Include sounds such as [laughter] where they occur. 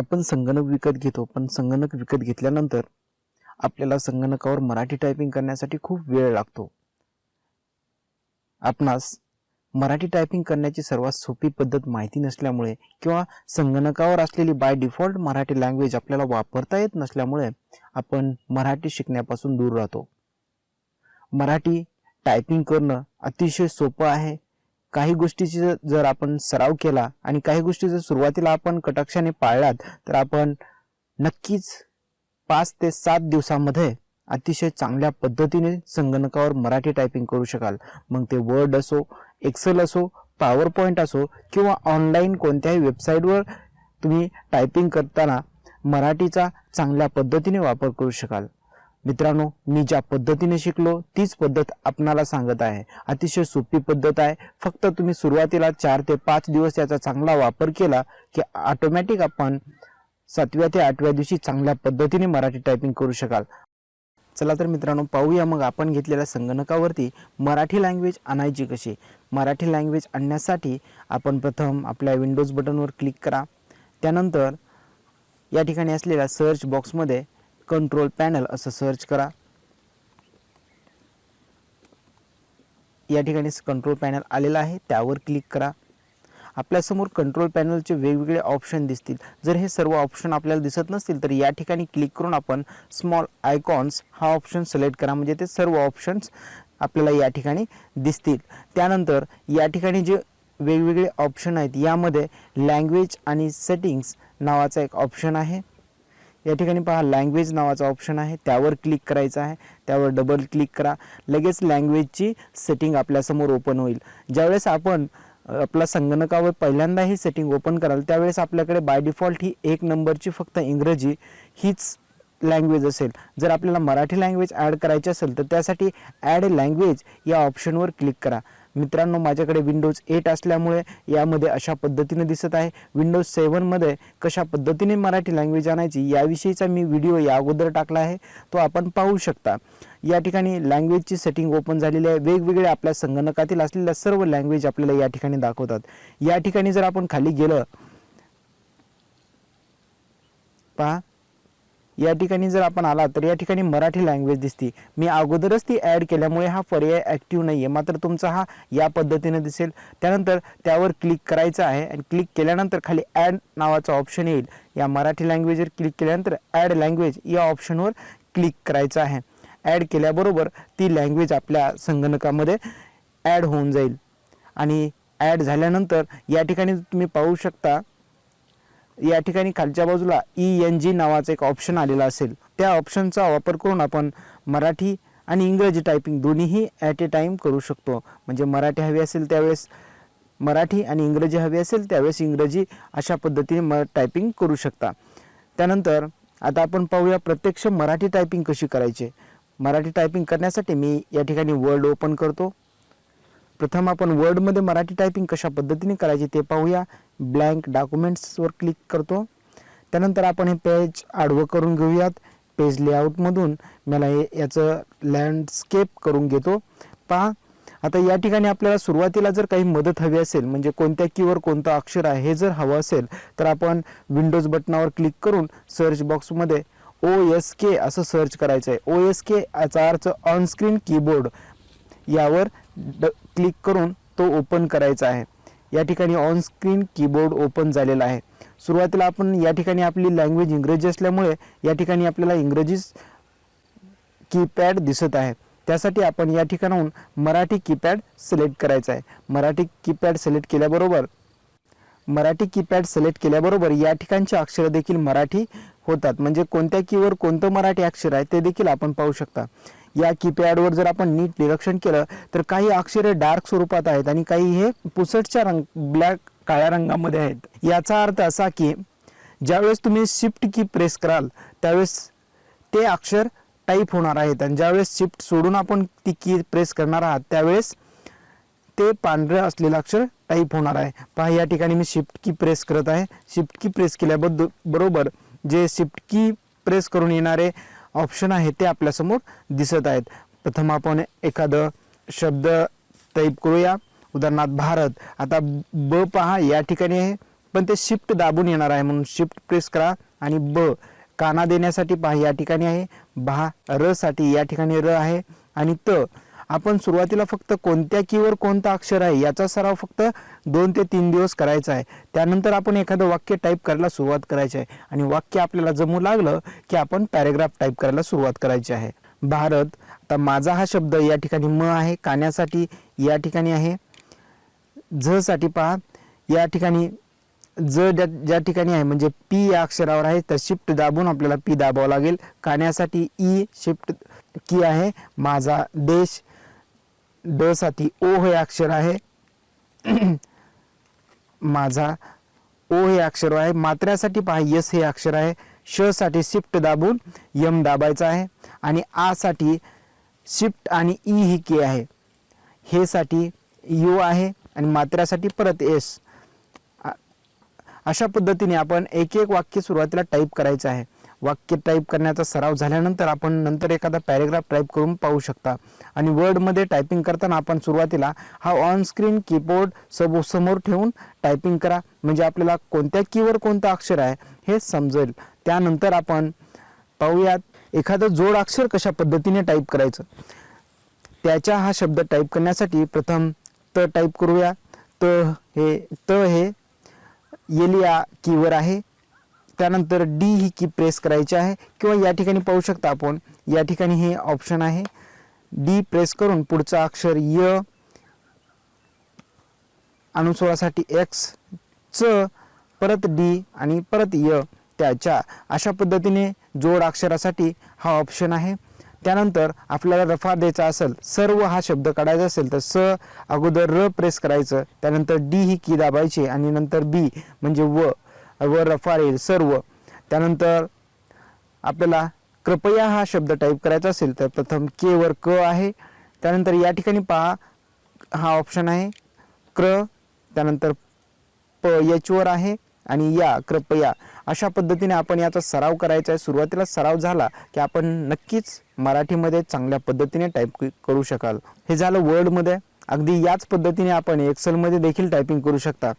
आपण संगणक विकत घेतो पण संगणक विकत घेतल्यानंतर आपल्याला संगणकावर मराठी टायपिंग करण्यासाठी खूप वेळ लागतो. आपणास मराठी टायपिंग करण्याची सर्वात सोपी पद्धत माहिती नसल्यामुळे किंवा संगणकावर असलेली बाय डिफॉल्ट मराठी लँग्वेज आपल्याला वापरता येत नसल्यामुळे आपण मराठी शिकण्यापासून दूर राहतो. मराठी टायपिंग करणं अतिशय सोपं आहे. काही गोष्टीची जर- आपण सराव केला आणि काही गोष्टी जर सुरुवातीला आपण कटाक्षाने पाळल्यात तर आपण नक्कीच पाच ते सात दिवसामध्ये अतिशय चांगल्या पद्धतीने संगणकावर मराठी टायपिंग करू शकाल. मग ते वर्ड असो एक्सेल असो पॉवर पॉईंट असो किंवा ऑनलाईन कोणत्याही वेबसाईटवर तुम्ही टायपिंग करताना मराठीचा चांगल्या पद्धतीने वापर करू शकाल. मित्रांनो मी ज्या पद्धतीने शिकलो तीच पद्धत आपणाला सांगत आहे. अतिशय सोपी पद्धत आहे. फक्त तुम्ही सुरुवातीला चार ते पाच दिवस याचा चांगला वापर केला की ऑटोमॅटिक आपण सातव्या ते आठव्या दिवशी चांगल्या पद्धतीने मराठी टायपिंग करू शकाल. चला तर मित्रांनो पाहूया मग आपण घेतलेल्या संगणकावरती मराठी लँग्वेज आणायची कशी? मराठी लँग्वेज आणण्यासाठी आपण प्रथम आपल्या विंडोज बटनवर क्लिक करा. त्यानंतर या ठिकाणी असलेल्या सर्च बॉक्समध्ये कंट्रोल पॅनल असं सर्च करा. या ठिकाणी कंट्रोल पॅनल आलेला आहे त्यावर क्लिक करा. आपल्यासमोर कंट्रोल पॅनलचे वेगवेगळे ऑप्शन दिसतील. जर हे सर्व ऑप्शन आपल्याला दिसत नसतील तर या ठिकाणी क्लिक करून आपण स्मॉल आयकॉन्स हा ऑप्शन सिलेक्ट करा. म्हणजे ते सर्व ऑप्शन्स आपल्याला या ठिकाणी दिसतील. त्यानंतर या ठिकाणी जे वेगवेगळे ऑप्शन आहेत यामध्ये लँग्वेज आणि सेटिंग्स नावाचा एक ऑप्शन आहे. या ठिकाणी पहा लँग्वेज नावाचा ऑप्शन आहे. त्यावर क्लिक करायचं आहे. त्यावर डबल क्लिक करा. लगेच लँग्वेजची सेटिंग आपल्यासमोर ओपन होईल. ज्यावेळेस आपण आपला संगणकावर पहिल्यांदा ही सेटिंग ओपन कराल त्यावेळेस आपल्याकडे बाय डिफॉल्ट ही एक नंबरची फक्त इंग्रजी हीच लँग्वेज असेल. जर आपल्याला मराठी लँग्वेज ॲड करायची असेल तर त्यासाठी ॲड लँग्वेज या ऑप्शनवर क्लिक करा. मित्रांनो माझ्याकडे विंडोज एट असल्यामुळे यामध्ये अशा पद्धतीने दिसत आहे. विंडोज सेवनमध्ये कशा पद्धतीने मराठी लँग्वेज आणायची याविषयीचा मी व्हिडिओ या अगोदर टाकला आहे. तो आपण पाहू शकता. या ठिकाणी लँग्वेजची सेटिंग ओपन झालेली आहे. वेगवेगळ्या आपल्या संगणकातील असलेल्या सर्व लँग्वेज आपल्याला या ठिकाणी दाखवतात. या ठिकाणी जर आपण खाली गेलं पहा या ठिकाणी जर आपण आला तर या ठिकाणी मराठी लँग्वेज दिसते. मी अगोदरच ती ॲड केल्यामुळे हा पर्याय ॲक्टिव्ह नाही आहे मात्र तुमचा हा या पद्धतीने दिसेल. त्यानंतर त्यावर क्लिक करायचं आहे आणि क्लिक केल्यानंतर खाली ॲड नावाचा ऑप्शन येईल. या मराठी लँग्वेजवर क्लिक केल्यानंतर ॲड लँग्वेज या ऑप्शनवर क्लिक करायचं आहे. ॲड केल्याबरोबर ती लँग्वेज आपल्या संगणकामध्ये ॲड होऊन जाईल. आणि ॲड झाल्यानंतर या ठिकाणी तुम्ही पाहू शकता या ठिकाणी खालच्या बाजूला ई एन जी नावाचा एक ऑप्शन आलेला असेल. त्या ऑप्शनचा वापर करून आपण मराठी आणि इंग्रजी टायपिंग दोन्हीही ॲट ए टाईम करू शकतो. म्हणजे मराठी हवी असेल त्यावेळेस मराठी आणि इंग्रजी हवी असेल त्यावेळेस इंग्रजी अशा पद्धतीने म टायपिंग करू शकता. त्यानंतर आता आपण पाहूया प्रत्यक्ष मराठी टायपिंग कशी करायची. मराठी टायपिंग करण्यासाठी मी या ठिकाणी वर्ड ओपन करतो. प्रथम आपण वर्डमध्ये मराठी टायपिंग कशा पद्धतीने करायची ते पाहूया. ब्लँक डॉक्युमेंट्सवर क्लिक करतो. त्यानंतर आपण हे पेज आडवं करून घेऊयात. पेज लेआउटमधून मला हे याचं लँडस्केप करून घेतो. पहा आता या ठिकाणी आपल्याला सुरुवातीला जर काही मदत हवी असेल म्हणजे कोणत्या कीवर कोणतं अक्षर आहे हे जर हवं असेल तर आपण विंडोज बटनावर क्लिक करून सर्च बॉक्समध्ये ओ एस के असं सर्च करायचं आहे ओ एस के याचा अर्थ ऑनस्क्रीन कीबोर्ड यावर ड क्लिक करून तो ओपन करायचा आहे. या ठिकाणी ऑन स्क्रीन कीबोर्ड ओपन झालेला आहे. सुरुवातीला आपण या ठिकाणी आपली लँग्वेज इंग्रजी असल्यामुळे या ठिकाणी आपल्याला इंग्रजीच कीपॅड दिसत आहे. त्यासाठी आपण या ठिकाणाहून मराठी कीपॅड सिलेक्ट करायचा आहे. मराठी कीपॅड सिलेक्ट केल्याबरोबर मराठी कीपॅड सिलेक्ट केल्याबरोबर या ठिकाणचे अक्षर देखील मराठी होतात. म्हणजे कोणत्या कीवर कोणतं मराठी अक्षर आहे ते देखील आपण पाहू शकता. या कीपॅडवर जर आपण नीट निरीक्षण केलं तर काही अक्षरे डार्क स्वरूपात आहेत आणि काही हे पुसटच्या रंग ब्लॅक काळ्या रंगामध्ये आहेत. याचा अर्थ असा की ज्यावेळेस तुम्ही शिफ्ट की प्रेस कराल त्यावेळेस ते अक्षर टाईप होणार आहेत. आणि ज्यावेळेस शिफ्ट सोडून आपण ती की प्रेस करणार आहात त्यावेळेस ते पांढरं असलेलं अक्षर टाईप होणार आहे. पहा या ठिकाणी मी शिफ्ट की प्रेस करत आहे. शिफ्ट की प्रेस केल्याबद्दल बरोबर जे शिफ्ट की प्रेस करून येणारे ऑप्शन आहे ते आपल्यासमोर दिसत आहेत. प्रथम आपण एखादं शब्द टाईप करूया. उदाहरणार्थ भारत. आता ब पहा या ठिकाणी आहे पण ते शिफ्ट दाबून येणार आहे म्हणून शिफ्ट प्रेस करा आणि ब काना देण्यासाठी पहा या ठिकाणी आहे. बहा र साठी या ठिकाणी र आहे. आणि त आपण सुरुवातीला फक्त कोणत्या कीवर कोणतं अक्षर आहे याचा सराव फक्त दोन ते तीन दिवस करायचा आहे. त्यानंतर आपण एखादं वाक्य टाईप करायला सुरुवात करायची आहे. आणि वाक्य आपल्याला जमू लागलं की आपण पॅरेग्राफ टाईप करायला सुरुवात करायची आहे. भारत आता माझा हा शब्द या ठिकाणी म आहे कान्यासाठी या ठिकाणी आहे. झसाठी साठी पहा या ठिकाणी ज ज्या ज्या ठिकाणी आहे म्हणजे पी या अक्षरावर आहे तर शिफ्ट दाबून आपल्याला पी दाबावं लागेल. काण्यासाठी ई शिफ्ट की आहे माझा देश ड साठी ओ हे अक्षर आहे. [clears throat] माझा ओ हे अक्षर आहे. मात्र्यासाठी पहा यस हे अक्षर आहे. श साठी शिफ्ट दाबून यम दाबायचा आहे. आणि आ साठी शिफ्ट आणि ई ही के आहे. हे साठी यू आहे आणि मात्र्यासाठी परत एस. अशा पद्धतीने आपण एक एक वाक्य सुरुवातीला टाईप करायचं आहे. वाक्य टाईप करण्याचा सराव झाल्यानंतर आपण नंतर एखादा पॅरेग्राफ टाईप करून पाहू शकता. आणि वर्डमध्ये टायपिंग करताना आपण सुरुवातीला हा ऑनस्क्रीन कीबोर्ड सबो समोर ठेवून टायपिंग करा. म्हणजे आपल्याला कोणत्या कीवर कोणतं अक्षर आहे हे समजेल. त्यानंतर आपण पाहूयात एखादं जोड अक्षर कशा पद्धतीने टाईप करायचं. त्याच्या हा शब्द टाईप करण्यासाठी प्रथम त टाईप करूया. त हे त हे येलिया कीवर आहे. त्यानंतर डी ही की प्रेस करायची आहे. किंवा या ठिकाणी पाहू शकता आपण या ठिकाणी हे ऑप्शन आहे. डी प्रेस करून पुढचा अक्षर य अनुस्वारासाठी एक्स च परत डी आणि परत य त्याच्या अशा पद्धतीने जोड अक्षरासाठी हा ऑप्शन आहे. त्यानंतर आपल्याला रफा द्यायचा असेल सर्व हा शब्द काढायचा असेल तर स अगोदर र प्रेस करायचं. त्यानंतर डी ही की दाबायची आणि नंतर बी म्हणजे व. व रफा सर्व. त्यानंतर आपल्याला कृपया हा शब्द टाईप करायचा असेल तर प्रथम के वर क आहे. त्यानंतर या ठिकाणी पहा हा ऑप्शन आहे क्र त्यानंतर प एच वर आहे आणि या कृपया. अशा पद्धतीने आपण याचा सराव करायचा आहे. सुरुवातीला सराव झाला की आपण नक्कीच मराठीमध्ये चांगल्या पद्धतीने टाईप करू शकाल. हे झालं वर्डमध्ये अगदी याच पद्धतीने आपण एक्सेलमध्ये देखील टायपिंग करू शकता.